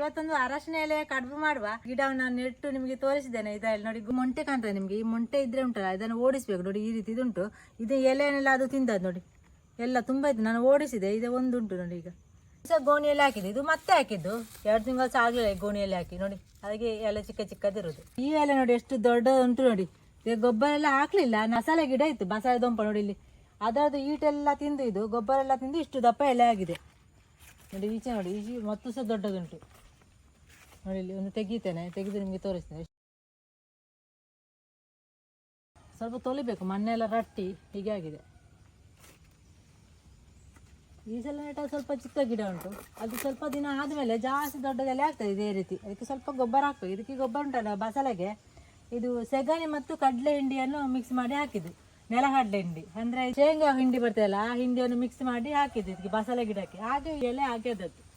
ಇವತ್ತೊಂದು ಅರಶಿನ ಎಲೆ ಕಡುಬು ಮಾಡುವ ಗಿಡವನ್ನು ನೆಟ್ಟು ನಿಮಗೆ ತೋರಿಸಿದ್ದೇನೆ. ಇದರಲ್ಲಿ ನೋಡಿ ಮೊಂಟೆ ಕಾಣ್ತದೆ ನಿಮಗೆ. ಈ ಮೊಂಟೆ ಇದ್ರೆ ಉಂಟಲ್ಲ ಇದನ್ನು ಓಡಿಸ್ಬೇಕು ನೋಡಿ, ಈ ರೀತಿ ಇದುಂಟು ಇದು ಎಲೆಯನ್ನೆಲ್ಲ ಅದು ತಿಂದದ್ದು ನೋಡಿ. ಎಲ್ಲ ತುಂಬ ಇತ್ತು, ನಾನು ಓಡಿಸಿದೆ. ಇದು ಒಂದು ಉಂಟು ನೋಡಿ ಈಗ. ಸಹ ಗೋಣಿಯಲ್ಲಿ ಹಾಕಿದೆ ಇದು ಮತ್ತೆ ಹಾಕಿದ್ದು. ಎರಡು ತಿಂಗಳು ಸಹ ಆಗಲಿಲ್ಲ ಗೋಣಿಯಲ್ಲಿ ಹಾಕಿ ನೋಡಿ. ಅದಕ್ಕೆ ಎಲೆ ಚಿಕ್ಕ ಚಿಕ್ಕದಿರೋದು ಈ ಎಲೆ ನೋಡಿ ಎಷ್ಟು ದೊಡ್ಡ ಉಂಟು ನೋಡಿ. ಈಗ ಗೊಬ್ಬರ ಎಲ್ಲ ಹಾಕಲಿಲ್ಲ ಮಸಾಲೆ ಗಿಡ ಇತ್ತು, ಮಸಾಲೆ ದೊಂಪ ನೋಡಿ ಇಲ್ಲಿ. ಅದರದ್ದು ಈಟೆಲ್ಲ ತಿಂದು ಇದು. ಗೊಬ್ಬರ ಎಲ್ಲ ತಿಂದು ಇಷ್ಟು ದಪ್ಪ ಎಲೆ ಆಗಿದೆ. ನೋಡಿ ಈಚೆ ನೋಡಿ ಈಚೆ ಮತ್ತು ಸಹ ದೊಡ್ಡದುಂಟು. ನೋಡಿ, ಇಲ್ಲಿ ಒಂದು ತೆಗಿತೇನೆ. ತೆಗೆದು ನಿಮಗೆ ತೋರಿಸ್ತೇನೆ. ಸ್ವಲ್ಪ ತೊಳಿಬೇಕು ಮಣ್ಣೆಲ್ಲ ರಟ್ಟಿ, ಹೀಗೆ ಆಗಿದೆ. ಈ ಸಲ ನೆಟ್ಟ ಸ್ವಲ್ಪ ಚಿಕ್ಕ ಗಿಡ ಉಂಟು. ಅದು ಸ್ವಲ್ಪ ದಿನ ಆದಮೇಲೆ ಜಾಸ್ತಿ ದೊಡ್ಡದೆಲ್ಲ ಆಗ್ತದೆ ಇದೇ ರೀತಿ. ಅದಕ್ಕೆ ಸ್ವಲ್ಪ ಗೊಬ್ಬರ ಹಾಕ್ಬೇಕು. ಇದಕ್ಕೆ ಗೊಬ್ಬರ ಉಂಟಲ್ಲ, ಬಸಳೆಗೆ. ಇದು ಸೆಗಣಿ ಮತ್ತು ಕಡಲೆ ಹಿಂಡಿಯನ್ನು ಮಿಕ್ಸ್ ಮಾಡಿ ಹಾಕಿದ್ದು. ನೆಲಗಡಲೆ ಹಿಂಡಿ. ಅಂದ್ರೆ ಶೇಂಗಾ ಹಿಂಡಿ ಬರ್ತದಲ್ಲ, ಆ ಹಿಂಡಿಯನ್ನು ಮಿಕ್ಸ್ ಮಾಡಿ ಹಾಕಿದ್ದು. ಇದಕ್ಕೆ ಬಸಳೆ ಗಿಡಕ್ಕೆ. ಹಾಗೆ ಎಲೆ ಈ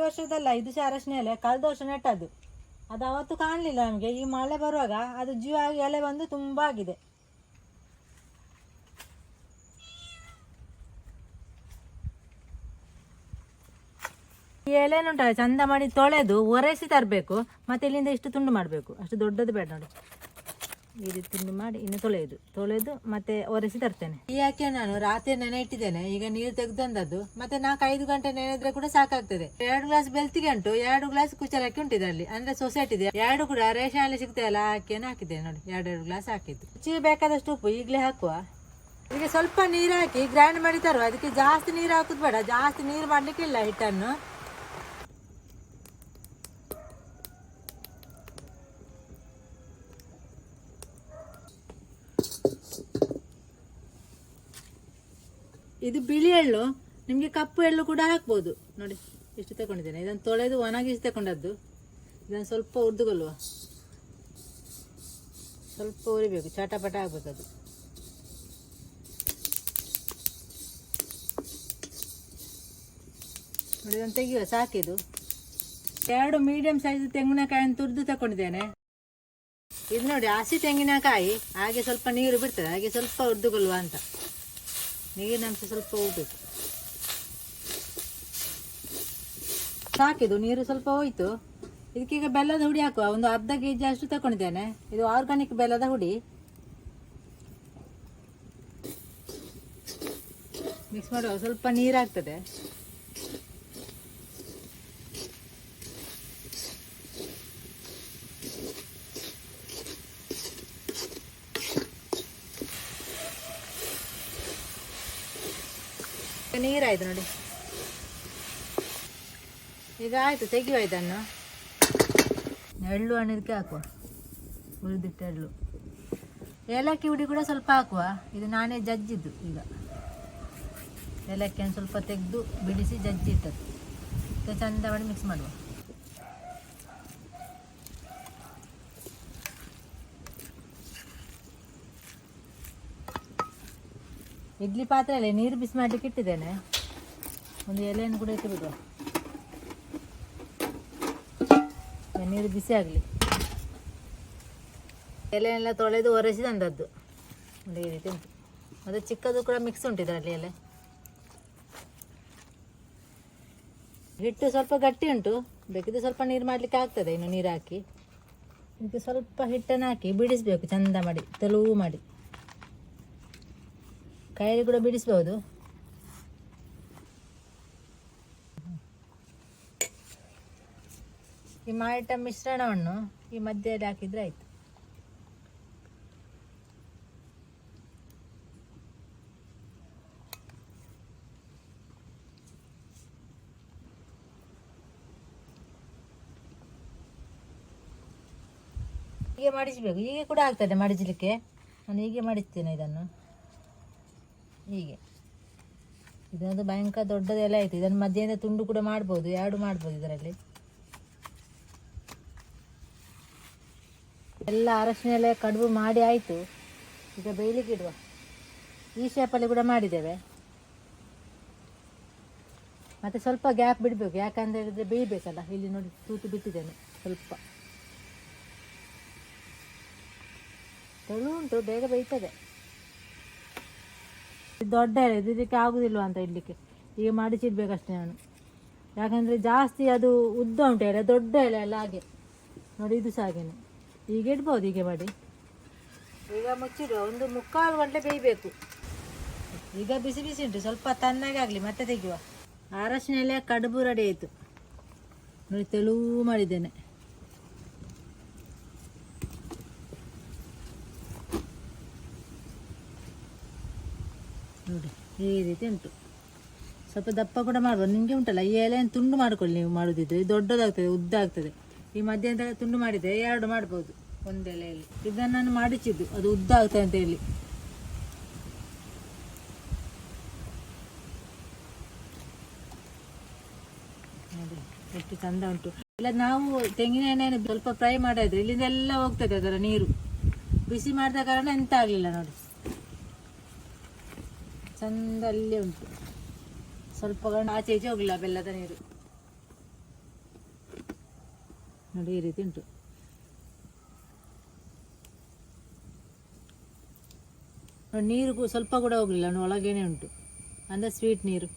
ವರ್ಷದಲ್ಲ ಇದು ಅರಶಿನ ಎಲೆ, ಕಳೆದ ವರ್ಷ ನೆಟ್ಟದ್ದು. ಅದು ಅವತ್ತು ಕಾಣಲಿಲ್ಲ ನಮಗೆ. ಈ ಮಳೆ ಬರುವಾಗ ಅದು ಜೀವ ಆಗಿ ಎಲೆ ಬಂದು ತುಂಬ ಆಗಿದೆ. ಈ ಎಲೆನುಂಟಲ್ಲ ಚಂದ ಮಾಡಿ ತೊಳೆದು ಒರೆಸಿ ತರಬೇಕು. ಮತ್ತೆ ಇಲ್ಲಿಂದ ಇಷ್ಟು ತುಂಡು ಮಾಡಬೇಕು. ಅಷ್ಟು ದೊಡ್ಡದು ಬೇಡ ನೋಡಿ. ಈ ರೀತಿ ತುಂಡು ಮಾಡಿ, ಇನ್ನು ತೊಳೆಯುದು. ತೊಳೆದು ಮತ್ತೆ ಒರೆಸಿ ತರ್ತೇನೆ. ಈ ಯಾಕೆ ನಾನು ರಾತ್ರಿ ನೆನೆ ಇಟ್ಟಿದ್ದೇನೆ. ಈಗ ನೀರು ತೆಗೆದಂದದ್ದು. ಮತ್ತೆ ನಾಲ್ಕು ಐದು ಗಂಟೆ ನೆನೆದ್ರೆ ಕೂಡ ಸಾಕಾಗ್ತದೆ. ಎರಡು ಗ್ಲಾಸ್ ಬೆಲ್ತಿಗೆ ಉಂಟು. ಎರಡು ಗ್ಲಾಸ್ ಕುಚ್ಚಲಕ್ಕಿ ಉಂಟು ಇದರಲ್ಲಿ. ಅಂದ್ರೆ ಸೊಸೈಟಿ ಇದೆ ಎರಡು ಕೂಡ ರೇಷನ್ ಅಲ್ಲಿ ಸಿಗ್ತದೆ ಅಲ್ಲ ಅಕ್ಕಿಯನ್ನು ಹಾಕಿದ್ದೇನೆ ನೋಡಿ. ಎರಡೆರಡು ಗ್ಲಾಸ್ ಹಾಕಿದ್ದು. ಚೀ ಬೇಕಾದಷ್ಟು ಉಪ್ಪು ಈಗಲೇ ಹಾಕುವ. ಈಗ ಸ್ವಲ್ಪ ನೀರು ಹಾಕಿ ಗ್ರೈಂಡ್ ಮಾಡಿ ತರುವ. ಅದಕ್ಕೆ ಜಾಸ್ತಿ ನೀರು ಹಾಕುದು ಬೇಡ. ಜಾಸ್ತಿ ನೀರು ಮಾಡ್ಲಿಕ್ಕಿಲ್ಲ ಹಿಟ್ಟನ್ನು. ಇದು ಬಿಳಿ ಎಳ್ಳು. ನಿಮಗೆ ಕಪ್ಪು ಎಳ್ಳು ಕೂಡ ಹಾಕ್ಬೋದು. ನೋಡಿ ಎಷ್ಟು ತಗೊಂಡಿದ್ದೇನೆ. ಇದನ್ನು ತೊಳೆದು ಒಣಗಿಸಿ ತಗೊಂಡದ್ದು ಇದನ್ನು ಸ್ವಲ್ಪ ಹುರಿದುಕೊಳ್ಳುವ. ಸ್ವಲ್ಪ ಉರಿಬೇಕು ಚಟಪಟ ಅದು. ನೋಡಿ, ಇದನ್ನು ತೆಗಿಯುವ. ಸಾಕಿದು ಎರಡು ಮೀಡಿಯಂ ಸೈಜ್ ತೆಂಗಿನಕಾಯಿಯನ್ನು ತುರಿದು ತಗೊಂಡಿದ್ದೇನೆ ಇದು ನೋಡಿ, ಹಸಿ ತೆಂಗಿನಕಾಯಿ. ಹಾಗೆ ಸ್ವಲ್ಪ ನೀರು ಬಿಡ್ತದೆ. ಹಾಗೆ ಸ್ವಲ್ಪ ಉರಿದುಕೊಳ್ಳುವ ಅಂತ. ನೀರಿನ ಅಂಶ ಸ್ವಲ್ಪ ಹೋಗ್ಬೇಕು. ಸಾಕಿದು ನೀರು ಸ್ವಲ್ಪ ಹೋಯ್ತು. ಇದಕ್ಕೀಗ ಬೆಲ್ಲದ ಹುಡಿ ಹಾಕುವ. ಒಂದು ಅರ್ಧ ಕೆ ಜಿ ಅಷ್ಟು ತಗೊಂಡಿದ್ದೇನೆ ಇದು ಆರ್ಗಾನಿಕ್ ಬೆಲ್ಲದ ಹುಡಿ. ಮಿಕ್ಸ್ ಮಾಡುವ. ಸ್ವಲ್ಪ ನೀರಾಗ್ತದೆ. ನೀರಾಯ್ತು ನೋಡಿ. ಈಗ ಆಯಿತು ತೆಗಿಯುವ ಇದನ್ನು. ಎಳ್ಳು ಹಣ್ಣಿದಕ್ಕೆ ಹಾಕುವ. ಹುರಿದಿಟ್ಟ ಎಳ್ಳು. ಏಲಕ್ಕಿ ಹುಡಿ ಕೂಡ ಸ್ವಲ್ಪ ಹಾಕುವ. ಇದು ನಾನೇ ಜಜ್ಜಿದ್ದು ಈಗ. ಏಲಕ್ಕಿಯನ್ನು ಸ್ವಲ್ಪ ತೆಗೆದು ಬಿಡಿಸಿ ಜಜ್ಜಿ ಇಟ್ಟದ್ದು ಚಂದ ಮಾಡಿ ಮಿಕ್ಸ್ ಮಾಡುವ. ಇಡ್ಲಿ ಪಾತ್ರೆಯಲ್ಲಿ ನೀರು ಬಿಸಿ ಮಾಡಲಿಕ್ಕೆ ಇಟ್ಟಿದ್ದೇನೆ. ಒಂದು ಎಲೆಯನ್ನು ಕೂಡ ಇಟ್ಟು ನೀರು ಬಿಸಿ ಆಗಲಿ. ಎಲೆಯೆಲ್ಲ ತೊಳೆದು ಒರೆಸಿ ತಂದದ್ದು. ಒಂದು ಈ ರೀತಿ ಉಂಟು. ಮತ್ತು ಚಿಕ್ಕದು ಕೂಡ ಮಿಕ್ಸ್ ಉಂಟು ಇದರಲ್ಲಿ ಎಲೆ. ಹಿಟ್ಟು ಸ್ವಲ್ಪ ಗಟ್ಟಿ ಉಂಟು. ಬೇಕಿದ್ರೆ ಸ್ವಲ್ಪ ನೀರು ಮಾಡಲಿಕ್ಕೆ ಆಗ್ತದೆ. ಇನ್ನು ನೀರು ಹಾಕಿ. ಇದು ಸ್ವಲ್ಪ ಹಿಟ್ಟನ್ನು ಹಾಕಿ ಬಿಡಿಸ್ಬೇಕು. ಚಂದ ಮಾಡಿ. ತೆಳುವು ಮಾಡಿ. ಕೈಯಲ್ಲಿ ಕೂಡ ಬಿಡಿಸ್ಬೋದು. ಈ ಮಾಡಿಟ್ಟ ಮಿಶ್ರಣವನ್ನು ಈ ಮಧ್ಯದಲ್ಲಿ ಹಾಕಿದ್ರೆ ಆಯ್ತು. ಹೀಗೆ ಮಾಡಿಸಬೇಕು. ಹೀಗೆ ಕೂಡ ಆಗ್ತದೆ, ಮಡಿಸಲಿಕ್ಕೆ. ನಾನು ಹೀಗೆ ಮಾಡಿಸ್ತೇನೆ ಇದನ್ನು. ಹೀಗೆ. ಇದೊಂದು ಭಯಂಕರ ದೊಡ್ಡದೆಲ್ಲ ಆಯಿತು. ಇದನ್ನು ಮಧ್ಯದಿಂದ ತುಂಡು ಕೂಡ ಮಾಡ್ಬೋದು ಎರಡು ಮಾಡ್ಬೋದು ಇದರಲ್ಲಿ. ಎಲ್ಲ ಅರಶಿನ ಕಡುಬು ಮಾಡಿ ಆಯಿತು. ಈಗ ಬೇಯಲಿಕ್ಕೆ ಇಡುವ. ಈ ಶೇಪಲ್ಲಿ ಕೂಡ ಮಾಡಿದ್ದೇವೆ. ಮತ್ತು ಸ್ವಲ್ಪ ಗ್ಯಾಪ್ ಬಿಡಬೇಕು. ಯಾಕಂತ ಹೇಳಿದ್ರೆ ಬೇಯಬೇಕಲ್ಲ. ಇಲ್ಲಿ ನೋಡಿ ತೂತು ಬಿಟ್ಟಿದ್ದೇನೆ ಸ್ವಲ್ಪ. ತೆಳು ಉಂಟು, ಬೇಗ ಬೇಯ್ತದೆ. ದೊಡ್ಡ ಇದಕ್ಕೆ ಆಗುದಿಲ್ವ ಅಂತ ಇಡ್ಲಿಕ್ಕೆ. ಈಗ ಮಡಿಚಿಡ್ಬೇಕಷ್ಟೇ ನಾನು. ಯಾಕಂದರೆ ಜಾಸ್ತಿ ಅದು ಉದ್ದ ಉಂಟು ಎಲೆ ದೊಡ್ಡ ಎಲೆ ಅಲ್ಲ ಹಾಗೆ. ನೋಡಿ ಇದು ಸಹ ಈಗ ಇಡ್ಬೋದು ಹೀಗೆ ಮಾಡಿ. ಈಗ ಮುಚ್ಚಿಡುವ. ಒಂದು ಮುಕ್ಕಾಲು ಗಂಟೆ ಬೇಯಬೇಕು. ಈಗ ಬಿಸಿ ಬಿಸಿ ಉಂಟು. ಸ್ವಲ್ಪ ತಣ್ಣಗೆ ಆಗಲಿ, ಮತ್ತೆ ತೆಗೆಯುವ. ಅರಶಿನ ಎಲೆ ಕಡುಬು ರೆಡಿ ಆಯಿತು. ನೋಡಿ, ತೆಳು ಮಾಡಿದ್ದೇನೆ. ನೋಡಿ, ಈ ರೀತಿ ಉಂಟು. ಸ್ವಲ್ಪ ದಪ್ಪ ಕೂಡ ಮಾಡ್ಬೋದು ನಿಮಗೆ ಉಂಟಲ್ಲ? ಈ ಎಲೆಯನ್ನು ತುಂಡು ಮಾಡ್ಕೊಳ್ಳಿ ನೀವು ಮಾಡೋದಿದ್ರೆ, ಇದು ದೊಡ್ಡದಾಗ್ತದೆ ಉದ್ದ ಆಗ್ತದೆ ಈ ಮಧ್ಯಾಹ್ನದ ತುಂಡು ಮಾಡಿದರೆ ಎರಡು ಮಾಡ್ಬೋದು ಒಂದೆಲೆಯಲ್ಲಿ ಇದನ್ನು ನಾನು ಮಾಡಿಸಿದ್ದು, ಅದು ಉದ್ದ ಆಗ್ತದೆ ಅಂತ ಹೇಳಿ. ಎಷ್ಟು ಚಂದ ಉಂಟು. ಇಲ್ಲ, ನಾವು ತೆಂಗಿನ ಎಣ್ಣೆಯನ್ನು ಸ್ವಲ್ಪ ಫ್ರೈ ಮಾಡಿದ್ರೆ ಇಲ್ಲಿಂದೆಲ್ಲ ಹೋಗ್ತದೆ ಅದರ ನೀರು. ಬಿಸಿ ಮಾಡಿದ ಕಾರಣ ಎಂತ ಆಗಲಿಲ್ಲ ನೋಡಿ. ಚಂದ ಅಲ್ಲೇ ಉಂಟು. ಸ್ವಲ್ಪ ಗಂಡು ಆಚೆ ಈಚೆ ಹೋಗಿಲ್ಲ ಬೆಲ್ಲದ ನೀರು. ನೋಡಿ ಈ ರೀತಿ ಉಂಟು. ನೀರು ಸ್ವಲ್ಪ ಕೂಡ ಹೋಗಲಿಲ್ಲ ಒಳಗೇನೆ ಉಂಟು. ಅಂದರೆ ಸ್ವೀಟ್ ನೀರು.